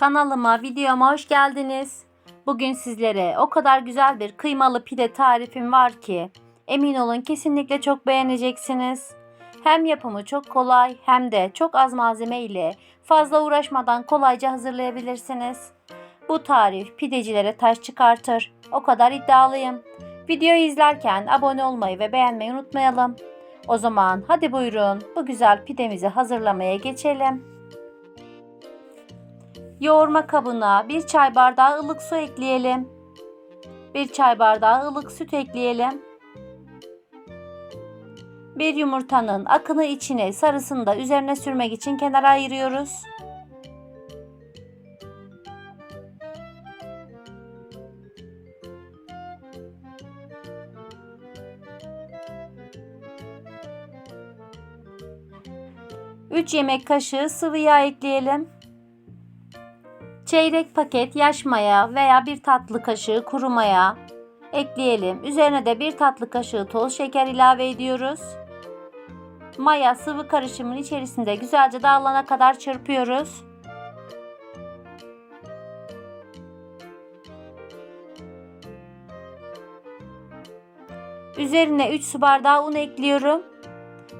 Kanalıma, videoma hoş geldiniz. Bugün sizlere o kadar güzel bir kıymalı pide tarifim var ki emin olun kesinlikle çok beğeneceksiniz. Hem yapımı çok kolay hem de çok az malzeme ile fazla uğraşmadan kolayca hazırlayabilirsiniz. Bu tarif pidecilere taş çıkartır. O kadar iddialıyım. Videoyu izlerken abone olmayı ve beğenmeyi unutmayalım. O zaman hadi buyurun bu güzel pidemizi hazırlamaya geçelim. Yoğurma kabına bir çay bardağı ılık su ekleyelim. Bir çay bardağı ılık süt ekleyelim. Bir yumurtanın akını içine sarısını da üzerine sürmek için kenara ayırıyoruz. Üç yemek kaşığı sıvı yağ ekleyelim. Çeyrek paket yaş maya veya bir tatlı kaşığı kuru maya ekleyelim. Üzerine de bir tatlı kaşığı toz şeker ilave ediyoruz. Maya sıvı karışımın içerisinde güzelce dağılana kadar çırpıyoruz. Üzerine 3 su bardağı un ekliyorum.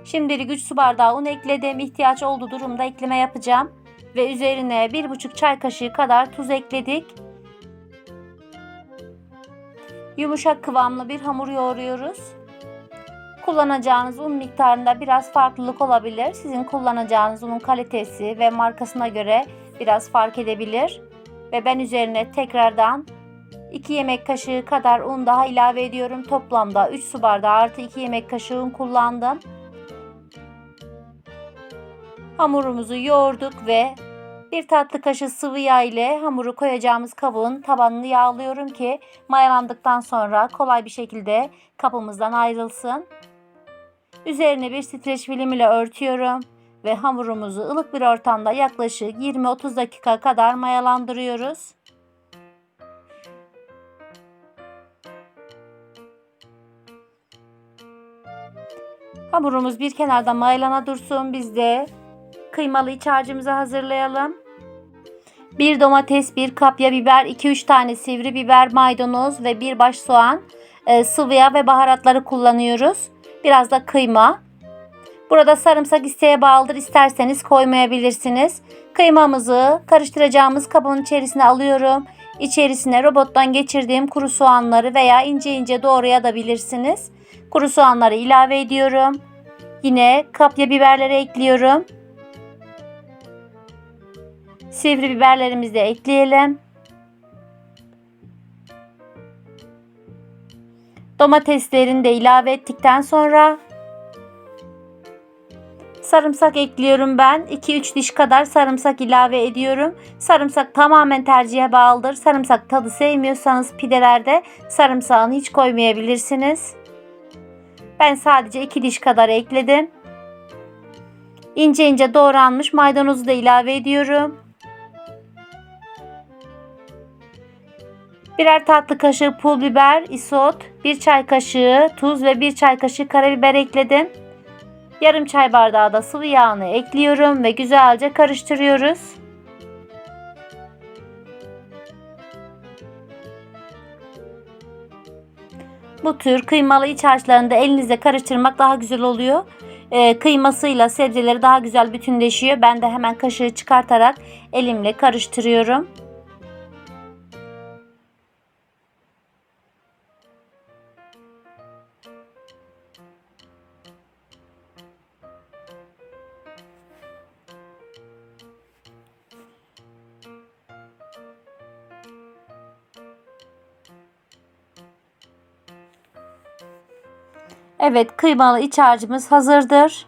Şimdilik 3 su bardağı un ekledim. İhtiyaç olduğu durumda ekleme yapacağım ve üzerine 1,5 çay kaşığı kadar tuz ekledik. Yumuşak kıvamlı bir hamur yoğuruyoruz. Kullanacağınız un miktarında biraz farklılık olabilir. Sizin kullanacağınız unun kalitesi ve markasına göre biraz fark edebilir. Ve ben üzerine tekrardan 2 yemek kaşığı kadar un daha ilave ediyorum. Toplamda 3 su bardağı artı 2 yemek kaşığı un kullandım. Hamurumuzu yoğurduk ve bir tatlı kaşığı sıvı yağ ile hamuru koyacağımız kabın tabanını yağlıyorum ki mayalandıktan sonra kolay bir şekilde kabımızdan ayrılsın. Üzerine bir streç film ile örtüyorum ve hamurumuzu ılık bir ortamda yaklaşık 20-30 dakika kadar mayalandırıyoruz. Hamurumuz bir kenarda mayalana dursun. Biz de kıymalı iç harcımızı hazırlayalım. 1 domates, 1 kapya biber, 2-3 tane sivri biber, maydanoz ve 1 baş soğan, e, sıvı yağ ve baharatları kullanıyoruz. Biraz da kıyma. Burada sarımsak isteğe bağlıdır. İsterseniz koymayabilirsiniz. Kıymamızı karıştıracağımız kabın içerisine alıyorum. İçerisine robottan geçirdiğim kuru soğanları veya ince ince doğrayabilirsiniz. Kuru soğanları ilave ediyorum. Yine kapya biberleri ekliyorum. Sivri biberlerimizi de ekleyelim. Domateslerini de ilave ettikten sonra sarımsak ekliyorum ben. 2-3 diş kadar sarımsak ilave ediyorum. Sarımsak tamamen tercihe bağlıdır. Sarımsak tadı sevmiyorsanız pidelerde sarımsağını hiç koymayabilirsiniz. Ben sadece 2 diş kadar ekledim. İnce ince doğranmış maydanozu da ilave ediyorum. Birer tatlı kaşığı pul biber, isot, bir çay kaşığı tuz ve bir çay kaşığı karabiber ekledim. Yarım çay bardağı da sıvı yağını ekliyorum ve güzelce karıştırıyoruz. Bu tür kıymalı iç harçlarını da elinizle karıştırmak daha güzel oluyor. Ee, kıymasıyla sebzeleri daha güzel bütünleşiyor. Ben de hemen kaşığı çıkartarak elimle karıştırıyorum. Evet kıymalı iç harcımız hazırdır.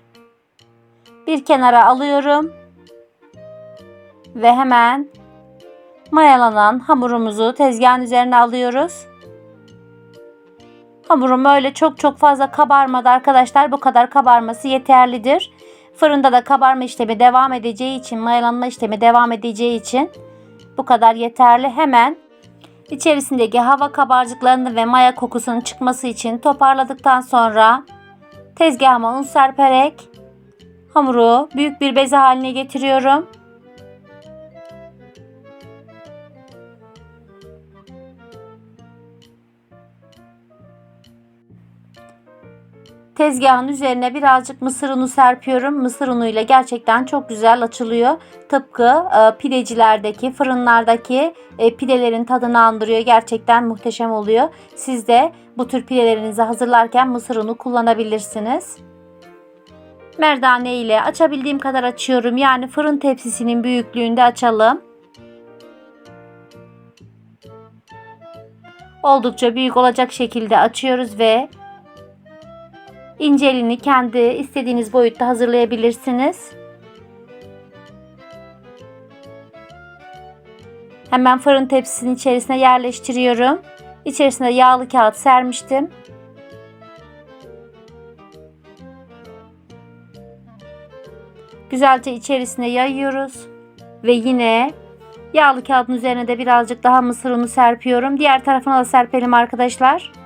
Bir kenara alıyorum. Ve hemen mayalanan hamurumuzu tezgahın üzerine alıyoruz. Hamurum öyle çok çok fazla kabarmadı arkadaşlar. Bu kadar kabarması yeterlidir. Fırında da kabarma işlemi devam edeceği için, mayalanma işlemi devam edeceği için bu kadar yeterli. Hemen İçerisindeki hava kabarcıklarını ve maya kokusunun çıkması için toparladıktan sonra tezgahıma un serperek hamuru büyük bir beze haline getiriyorum. Tezgahın üzerine birazcık mısır unu serpiyorum. Mısır unuyla gerçekten çok güzel açılıyor. Tıpkı e, pidecilerdeki, fırınlardaki e, pidelerin tadını andırıyor. Gerçekten muhteşem oluyor. Siz de bu tür pidelerinizi hazırlarken mısır unu kullanabilirsiniz. Merdane ile açabildiğim kadar açıyorum. Yani fırın tepsisinin büyüklüğünde açalım. Oldukça büyük olacak şekilde açıyoruz ve İnceliğini kendi istediğiniz boyutta hazırlayabilirsiniz. Hemen fırın tepsisinin içerisine yerleştiriyorum. İçerisine yağlı kağıt sermiştim. Güzelce içerisine yayıyoruz. Ve yine yağlı kağıdın üzerine de birazcık daha mısır unu serpiyorum. Diğer tarafına da serpelim arkadaşlar.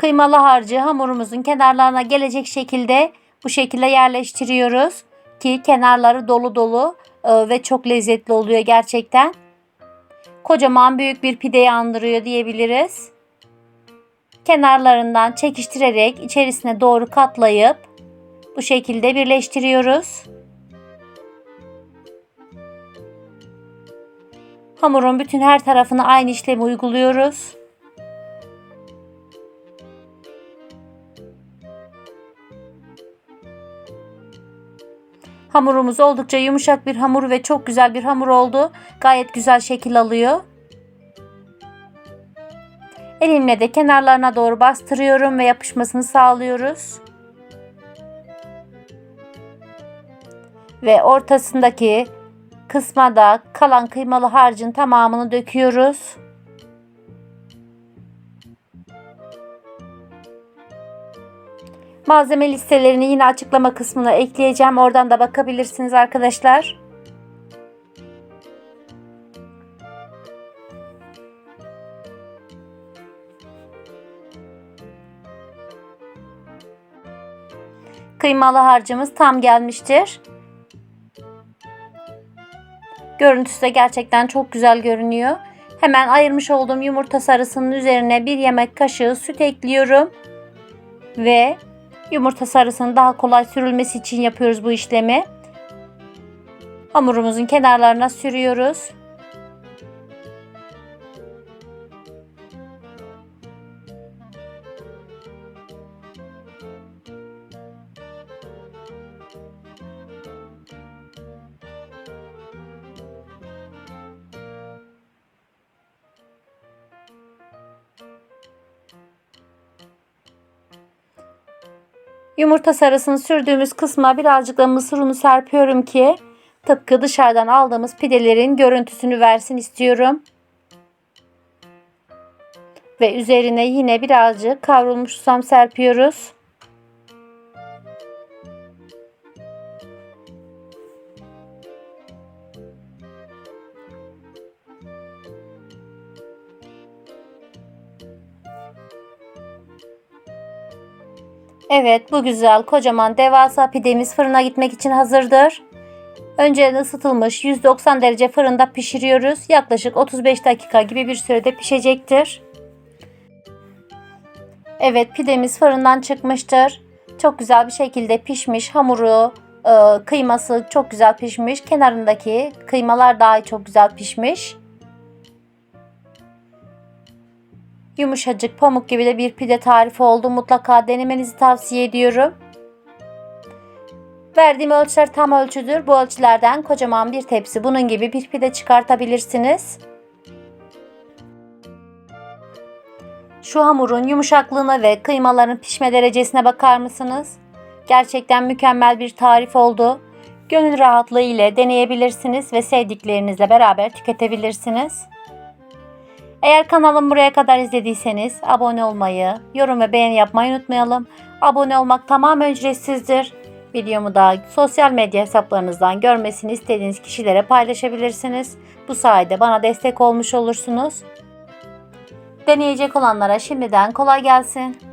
Kıymalı harcı hamurumuzun kenarlarına gelecek şekilde bu şekilde yerleştiriyoruz ki kenarları dolu dolu e, ve çok lezzetli oluyor gerçekten. Kocaman büyük bir pideyi andırıyor diyebiliriz. Kenarlarından çekiştirerek içerisine doğru katlayıp bu şekilde birleştiriyoruz. Hamurun bütün her tarafına aynı işlemi uyguluyoruz. Hamurumuz oldukça yumuşak bir hamur ve çok güzel bir hamur oldu. Gayet güzel şekil alıyor. Elimle de kenarlarına doğru bastırıyorum ve yapışmasını sağlıyoruz. Ve ortasındaki kısma da kalan kıymalı harcın tamamını döküyoruz. Malzeme listelerini yine açıklama kısmına ekleyeceğim. Oradan da bakabilirsiniz arkadaşlar. Kıymalı harcımız tam gelmiştir. Görüntüsü de gerçekten çok güzel görünüyor. Hemen ayırmış olduğum yumurta sarısının üzerine bir yemek kaşığı süt ekliyorum. Ve Yumurta sarısının daha kolay sürülmesi için yapıyoruz bu işlemi. Hamurumuzun kenarlarına sürüyoruz. Yumurta sarısını sürdüğümüz kısma birazcık da mısır unu serpiyorum ki tıpkı dışarıdan aldığımız pidelerin görüntüsünü versin istiyorum. Ve üzerine yine birazcık kavrulmuş susam serpiyoruz. Evet bu güzel kocaman devasa pidemiz fırına gitmek için hazırdır. Önceden ısıtılmış 190 derece fırında pişiriyoruz. Yaklaşık 35 dakika gibi bir sürede pişecektir. Evet pidemiz fırından çıkmıştır. Çok güzel bir şekilde pişmiş. Hamuru, e, kıyması çok güzel pişmiş. Kenarındaki kıymalar daha çok güzel pişmiş. Yumuşacık pamuk gibi de bir pide tarifi oldu. Mutlaka denemenizi tavsiye ediyorum. Verdiğim ölçüler tam ölçüdür. Bu ölçülerden kocaman bir tepsi bunun gibi bir pide çıkartabilirsiniz. Şu hamurun yumuşaklığına ve kıymaların pişme derecesine bakar mısınız? Gerçekten mükemmel bir tarif oldu. Gönül rahatlığı ile deneyebilirsiniz ve sevdiklerinizle beraber tüketebilirsiniz. Eğer kanalım buraya kadar izlediyseniz abone olmayı, yorum ve beğeni yapmayı unutmayalım. Abone olmak tamamen ücretsizdir. Videomu da sosyal medya hesaplarınızdan görmesini istediğiniz kişilere paylaşabilirsiniz. Bu sayede bana destek olmuş olursunuz. Deneyecek olanlara şimdiden kolay gelsin.